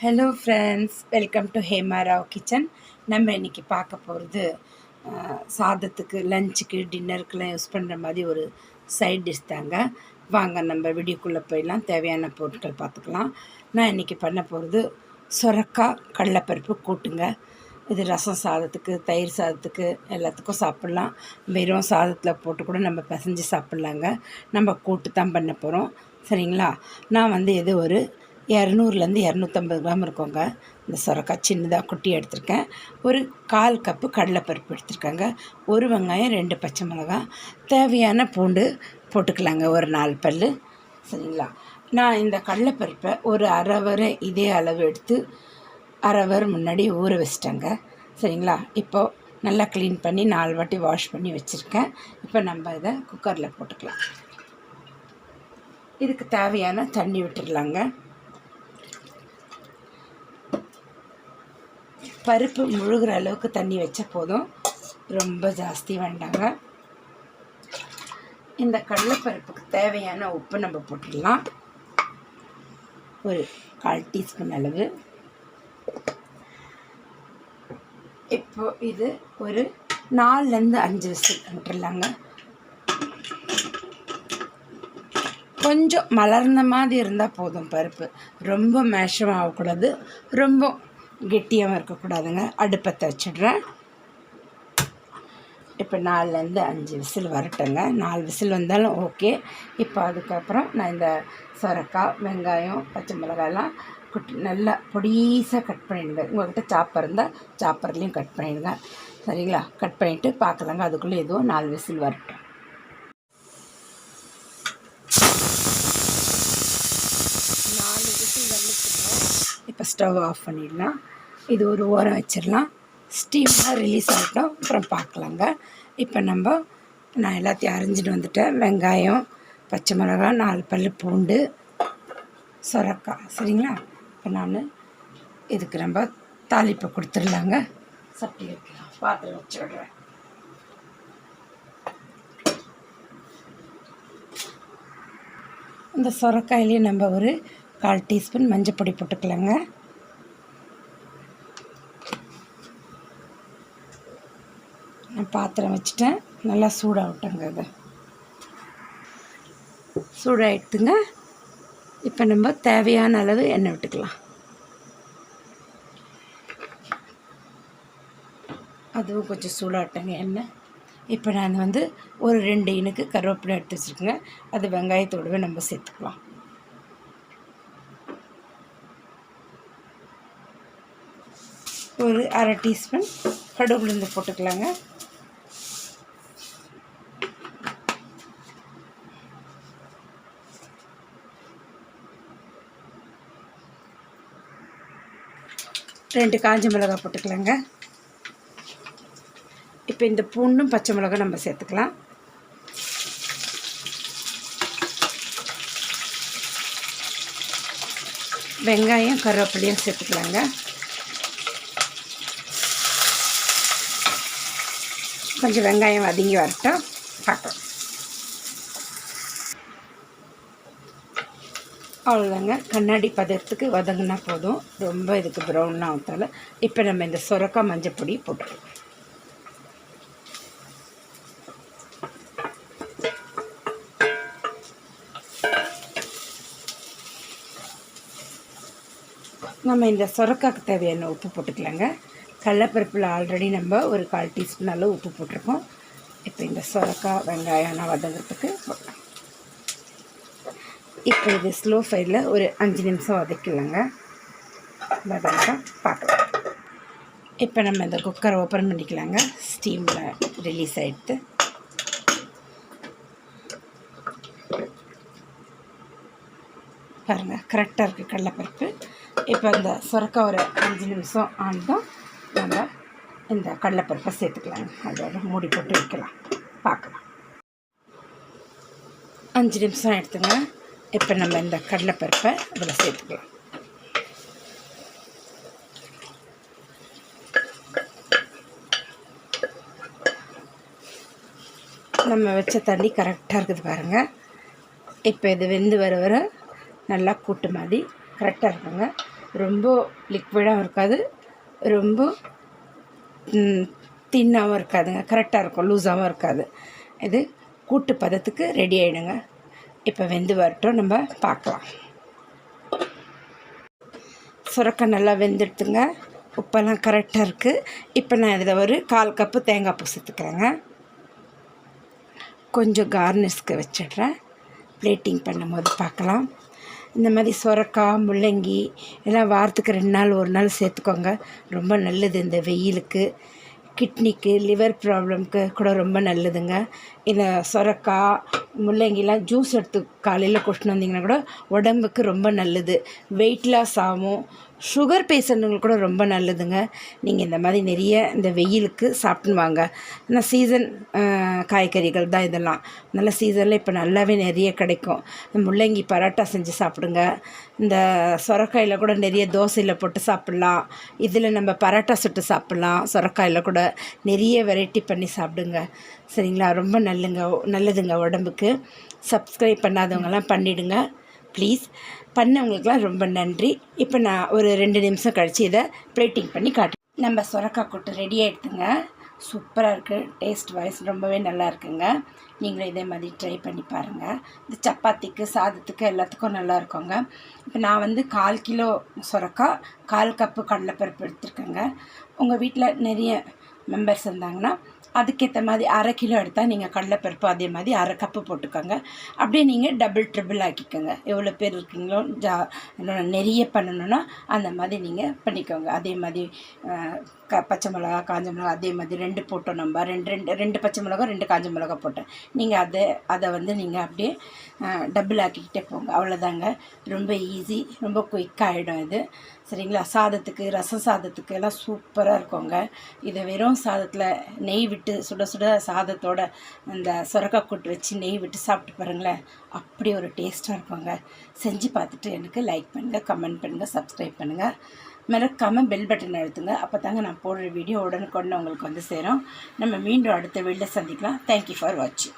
Hello friends welcome to Hema Rao kitchen நம்ம இன்றைக்கி பார்க்க போகிறது சாதத்துக்கு லஞ்சுக்கு டின்னருக்குலாம் யூஸ் பண்ணுற மாதிரி ஒரு சைட் டிஷ் தாங்க. வாங்க நம்ம வீடியோக்குள்ளே போயிடலாம். தேவையான பொருட்கள் பார்த்துக்கலாம். நான் இன்றைக்கி பண்ண போகிறது சொரக்காய் கடலைப்பருப்பு கூட்டுங்க. இது ரசம் சாதத்துக்கு தயிர் சாதத்துக்கு எல்லாத்துக்கும் சாப்பிட்லாம். வெறும் சாதத்தில் போட்டு கூட நம்ம பிசைஞ்சு சாப்பிட்லாங்க. நம்ம கூட்டு தான் பண்ண போகிறோம் சரிங்களா? நான் வந்து இது ஒரு இரநூறுலேருந்து இரநூத்தம்பது கிராம் இருக்குங்க. இந்த சுரக்காய் சின்னதாக குட்டி எடுத்திருக்கேன். ஒரு கால் கப்பு கடலைப்பருப்பு எடுத்திருக்கேங்க. ஒரு வெங்காயம் ரெண்டு பச்சை மிளகாய். தேவையான பூண்டு போட்டுக்கலாங்க. ஒரு நாலு பல் சரிங்களா? நான் இந்த கடலைப்பருப்பை ஒரு அரை வரை இதே அளவு எடுத்து அரை ஹவர் முன்னாடி ஊற வச்சிட்டேங்க. சரிங்களா? இப்போது நல்லா க்ளீன் பண்ணி நாலு வாட்டி வாஷ் பண்ணி வச்சுருக்கேன். இப்போ நம்ம இதை குக்கரில் போட்டுக்கலாம். இதுக்கு தேவையான தண்ணி விட்டுடலாங்க. பருப்பு முழுகிற அளவுக்கு தண்ணி வச்ச போதும். ரொம்ப ஜாஸ்தி வேண்டாங்க. இந்த கடலைப்பருப்புக்கு தேவையான உப்பு நம்ம போட்டுடலாம். ஒரு கால் டீஸ்பூன் அளவு. இப்போ இது ஒரு நாலுலேருந்து அஞ்சு விசில் விட்டுறலாங்க கொஞ்சம் மலர்ந்த மாதிரி இருந்தால் போதும் பருப்பு. ரொம்ப மேஷம் ஆகக்கூடாது ரொம்ப கெட்டியாகவும் இருக்கக்கூடாதுங்க. அடுப்பத்தை வச்சிடுறேன். இப்போ நாலுலேருந்து அஞ்சு விசில் வரட்டுங்க. நாலு விசில் வந்தாலும் ஓகே. இப்போ அதுக்கப்புறம் நான் இந்த சொரக்காய் வெங்காயம் பச்சை மிளகாயெல்லாம் குட்டி நல்லா பொடிசாக கட் பண்ணிடுங்க. உங்கள்கிட்ட சாப்பர் இருந்தால் சாப்பர்லேயும் கட் பண்ணிடுங்க. சரிங்களா? கட் பண்ணிவிட்டு பார்க்கலாங்க அதுக்குள்ளே எதுவும் நாலு விசில் வரட்டும் நாலு விசில் வந்துச்சுங்க இப்போ ஸ்டவ் ஆஃப் பண்ணிடலாம். இது ஒரு ஓரம் வச்சிடலாம். ஸ்டீம்லாம் ரிலீஸ் ஆகட்டும். அப்புறம் பார்க்கலாங்க. இப்போ நம்ம நான் எல்லாத்தையும் அரைஞ்சிட்டு வந்துட்டேன். வெங்காயம் பச்சை மிளகாய் நாலு பல் பூண்டு சொரக்காய். சரிங்களா? இப்போ நான் இதுக்கு நம்ம தாளிப்பை கொடுத்துடலாங்க. சட்டி வைக்கலாம். பாத்திரம் வச்சு விடுறேன். இந்த சொரக்காயிலே நம்ம ஒரு கால் டீஸ்பூன் மஞ்சள் பொடி போட்டுக்கலாங்க. நான் பாத்திரம் வச்சுட்டேன். நல்லா சூடாகட்டுங்க அது சூடாகிட்டுங்க இப்போ நம்ம தேவையான அளவு எண்ணெய் விட்டுக்கலாம். அதுவும் கொஞ்சம் சூடாகட்டங்க எண்ணெய். இப்போ நான் வந்து ஒரு ரெண்டு இனுக்கு கருவேப்பிலை எடுத்து வச்சுருக்கேங்க. அது வெங்காயத்தோடவே நம்ம சேர்த்துக்கலாம். ஒரு அரை டீஸ்பூன் கடுகு உளுந்து போட்டுக்கலாங்க. ரெண்டு காஞ்ச மிளகாய் போட்டுக்கலாங்க. இப்போ இந்த பூண்டும் பச்சை மிளகாய் நம்ம சேர்த்துக்கலாம். வெங்காயம் கருவேப்பிலையும் சேர்த்துக்கலாங்க. கொஞ்சம் வெங்காயம் வதங்கி வரட்டும். பார்க்கலாம். அவ்வளோதாங்க கண்ணாடி பதத்துக்கு வதங்கினா போதும். ரொம்ப இதுக்கு ப்ரௌன்னாக ஆகத்தால இப்போ நம்ம இந்த சுரக்காய் மஞ்சள் பொடி போட்டுருவோம் நம்ம இந்த சுரக்காய்க்கு தேவையான உப்பு போட்டுக்கலாங்க. கடலப்பருப்பில் ஆல்ரெடி நம்ம ஒரு கால் டீஸ்பூன் அளவு உப்பு போட்டிருக்கோம். இப்போ இந்த சொரக்காய் வெங்காயம் வதங்கிறதுக்கு இப்போ இது ஸ்லோ ஃபைரில் ஒரு அஞ்சு நிமிஷம் வதக்கலாங்க. வதங்கட்டும் பார்க்கலாம். இப்போ நம்ம இந்த குக்கரை ஓப்பன் பண்ணிக்கலாங்க. ஸ்டீமில் ரிலீஸ் ஆகிடுது பாருங்கள் கரெக்டாக இருக்குது கடலைப்பருப்பு. இப்போ இந்த சுரக்கா ஒரு அஞ்சு நிமிஷம் ஆனதும் நம்ம இந்த கடலைப்பருப்பை சேர்த்துக்கலாங்க. அதோட மூடி போட்டு வைக்கலாம். பார்க்கலாம். அஞ்சு நிமிஷம் எடுத்துங்க இப்போ நம்ம இந்த கடலைப்பருப்பை அதில் சேர்த்துக்கலாம். நம்ம வச்ச தண்ணி கரெக்டாக இருக்குது பாருங்கள் இப்போ இது வெந்து வர வர நல்லா கூட்டு மாதிரி கரெக்டாக இருக்குங்க. ரொம்ப லிக்விடாகவும் இருக்காது. ரொம்ப தின்னாகவும் இருக்காதுங்க. கரெக்டாக இருக்கும். லூஸாகவும் இருக்காது. இது கூட்டு பதத்துக்கு ரெடி ஆகிடுங்க இப்போ வெந்து வரட்டும். நம்ம பார்க்கலாம். சுரக்காய் நல்லா வெந்துடுத்துங்க. உப்பெல்லாம் கரெக்டாக இருக்குது இப்போ நான் இதில் ஒரு கால் கப்பு தேங்காய் பூ சேர்த்துக்கிறேங்க. கொஞ்சம் கார்னிஷ்க்கு வச்சிடுறேன். பிளேட்டிங் பண்ணும்போது பார்க்கலாம். இந்த மாதிரி சுரக்காய் முள்ளங்கி எல்லாம் வாரத்துக்கு ரெண்டு நாள் ஒரு நாள் சேர்த்துக்கோங்க. ரொம்ப நல்லது இந்த வெயிலுக்கு. கிட்னிக்கு லிவர் ப்ராப்ளம்க்கு கூட ரொம்ப நல்லதுங்க. இந்த சொரக்காய் முள்ளங்கிலாம் ஜூஸ் எடுத்து காலையில் குடிச்சுட்டு வந்தீங்கன்னா கூட உடம்புக்கு ரொம்ப நல்லது. வெயிட் லாஸ் ஆகும். சுகர் பேஷண்ட்டுங்களுக்கு கூட ரொம்ப நல்லதுங்க. நீங்கள் இந்த மாதிரி நிறைய இந்த வெயிலுக்கு சாப்பிட்டுன்னு வாங்க. ஆனால் சீசன் காய்கறிகள் தான் இதெல்லாம். நல்ல சீசனில் இப்போ நல்லாவே நிறைய கிடைக்கும். முள்ளங்கி பரோட்டா செஞ்சு சாப்பிடுங்க. இந்த சொரக்காயில் கூட நிறைய தோசையில் போட்டு சாப்பிட்லாம். இதில் நம்ம பரோட்டா சுட்டு சாப்பிட்லாம். சொரக்காயில் கூட நிறைய வெரைட்டி பண்ணி சாப்பிடுங்க. சரிங்களா? ரொம்ப நல்லுங்க நல்லதுங்க உடம்புக்கு. சப்ஸ்கிரைப் பண்ணாதவங்கலாம் பண்ணிவிடுங்க ப்ளீஸ் பண்ணவங்களுக்குலாம் ரொம்ப நன்றி. இப்போ நான் ஒரு ரெண்டு நிமிஷம் கழித்து இதை பிளேட்டிங் பண்ணி காட்டு நம்ம சுரக்காய் கூட்டு ரெடி ஆகிடுதுங்க சூப்பராக இருக்குது டேஸ்ட் வைஸ் ரொம்பவே நல்லா இருக்குங்க. நீங்களும் இதே மாதிரி ட்ரை பண்ணி பாருங்கள் இந்த சப்பாத்திக்கு சாதத்துக்கு எல்லாத்துக்கும் நல்லா இருக்குங்க. இப்போ நான் வந்து கால் கிலோ சுரக்கா கால் கப்பு கடலைப்பருப்பு எடுத்துருக்கேங்க. உங்கள் வீட்டில் நிறைய மெம்பர்ஸ் இருந்தாங்கன்னா அதுக்கேற்ற மாதிரி அரை கிலோ எடுத்தால் நீங்கள் கடலைப்பருப்பு அதே மாதிரி அரை கப்பு போட்டுக்கோங்க. அப்படியே நீங்கள் டபுள் ட்ரிபிள் ஆக்கிக்கோங்க. எவ்வளோ பேர் இருக்கீங்களோ ஜா நிறைய பண்ணணுன்னா அந்த மாதிரி நீங்கள் பண்ணிக்கோங்க. அதே மாதிரி க பச்சை மிளகா காஞ்ச மிளகா அதே மாதிரி ரெண்டு போட்டோம் நம்ம. ரெண்டு ரெண்டு ரெண்டு பச்சை மிளகா ரெண்டு காஞ்ச மிளகா போட்டேன். நீங்கள் அதை அதை வந்து நீங்கள் அப்படியே டபுள் ஆக்கிக்கிட்டே போங்க. அவ்வளோதாங்க ரொம்ப ஈஸி ரொம்ப குயிக்காகிடும் இது. சரிங்களா? சாதத்துக்கு ரசம் சாதத்துக்கு எல்லாம் சூப்பராக இருக்குங்க. இதை வெறும் சாதத்தில் நெய் விட்டு சுட சுட சாதத்தோட அந்த சுரக்காய் கூட்டு வச்சு நெய் விட்டு சாப்பிட்டு பாருங்களேன். அப்படி ஒரு டேஸ்ட்டாக இருக்குங்க. செஞ்சு பார்த்துட்டு எனக்கு லைக் பண்ணுங்கள் கமெண்ட் பண்ணுங்கள் சப்ஸ்கிரைப் பண்ணுங்கள் மறக்காமல் பெல் பட்டன் அழுத்துங்க. அப்போ தாங்க நான் போடுற வீடியோ உடனுக்குடனே உங்களுக்கு வந்து சேரும். நம்ம மீண்டும் அடுத்த வீடியோ சந்திக்கலாம். தேங்க்யூ ஃபார் வாட்சிங்